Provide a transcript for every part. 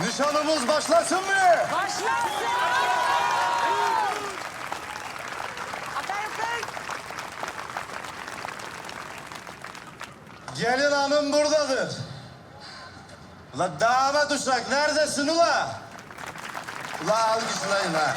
Nişanımız başlasın mı? Başlasın! Gelin hanım buradadır. Ula damat uşak neredesin ula? Ula alkışlayın ha.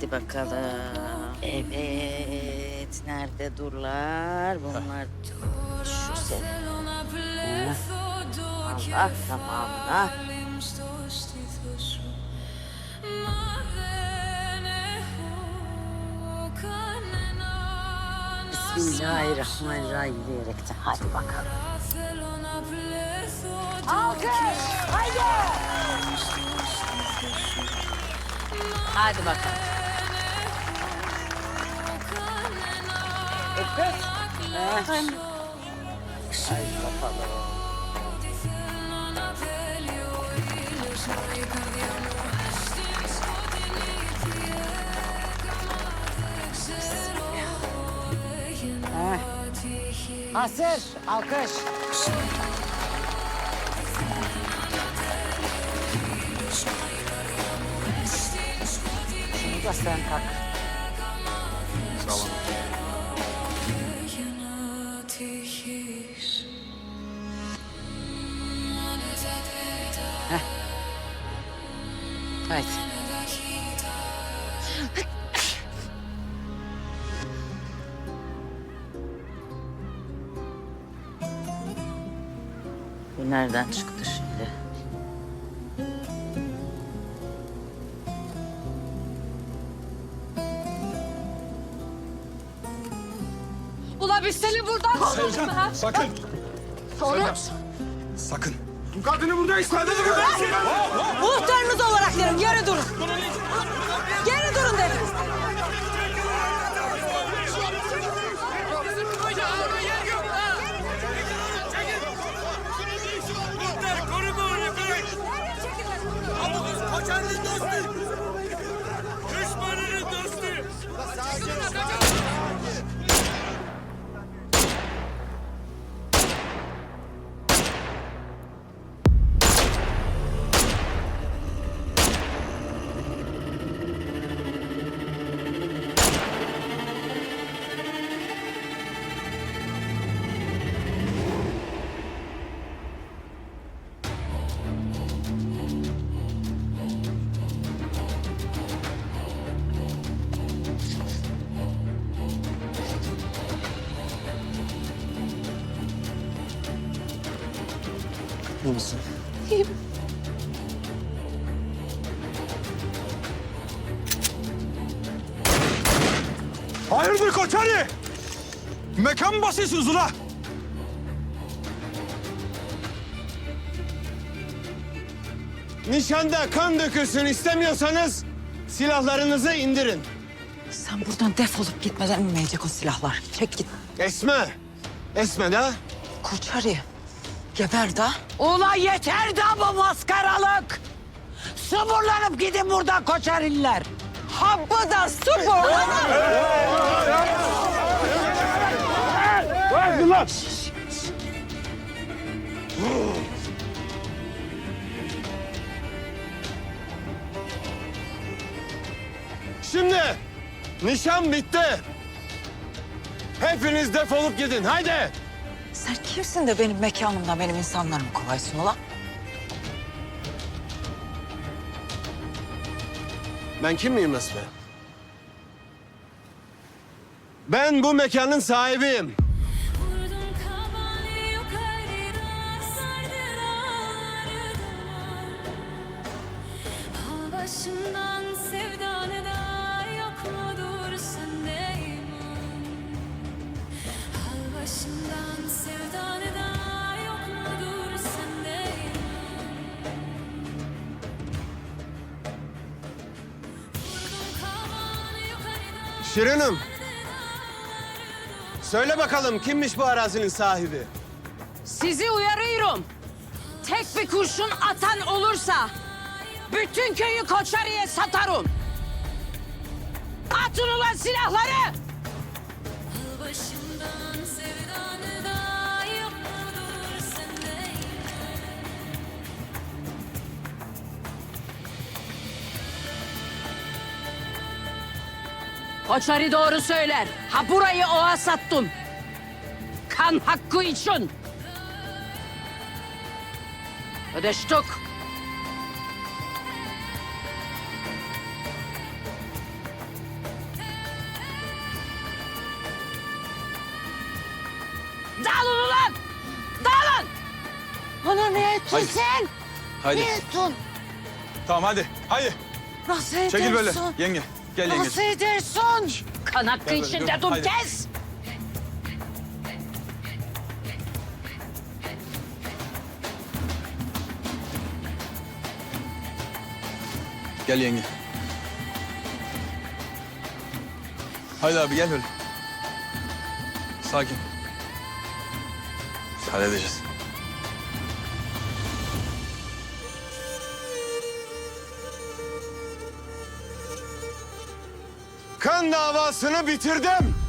Hadi bakalım. Evet. Nerede durlar? Bunlar şu sen. Allah tamamına. Bismillahirrahmanirrahim diyerekten. Hadi bakalım. Alkış! Haydi! Hadi bakalım. Bakalım. Hazır. Alkış. Şunu da sen tak. Heh. Haydi. Bu nereden çıktı şimdi? Ula biz seni buradan Sevcan sakın. Sonra Sakın. Bu kadını burada istediniz mi? muhtarınız olarak derim geri durun. Geri durun dedim. İyi misin? Hayırdır Koçari? Mekan mı basıyorsunuz ula? Nişanda kan dökülsün istemiyorsanız silahlarınızı indirin. Sen buradan defolup gitmeden inmeyecek o silahlar. Çek git. Esme. Esme de. Koçari. Geber da. Ula yeter da bu maskaralık. Sıvırlanıp gidin buradan koçariller. Habbı da su borlanır. Şimdi nişan bitti. Hepiniz defolup gidin. Haydi. Sen kimsin de benim mekanımdan benim insanlarımı kovaysın ulan? Ben kim miyim Esme? Ben bu mekanın sahibiyim. Vurdum Şirin'im. Söyle bakalım kimmiş bu arazinin sahibi? Sizi uyarıyorum. Tek bir kurşun atan olursa bütün köyü Koçarı'ya satarım. Atın ulan silahları! Başımdan sevdanı Koçarı doğru söyler. Ha burayı oğa sattım. Kan hakkı için. Ödeştik. Dağılın ulan! Dağılın! Bana ne ettin Haydi. sen? Haydi. Ne ettin? Tamam hadi. Hadi. Nasıl? Çekil böyle. Yenge. Gel yenge. Nasıl edersin? Kan hakkı Gel böyle, için gel. Haydi. kes! Gel yenge. Haydi abi gel böyle. Sakin. Halledeceğiz. Kan davasını bitirdim.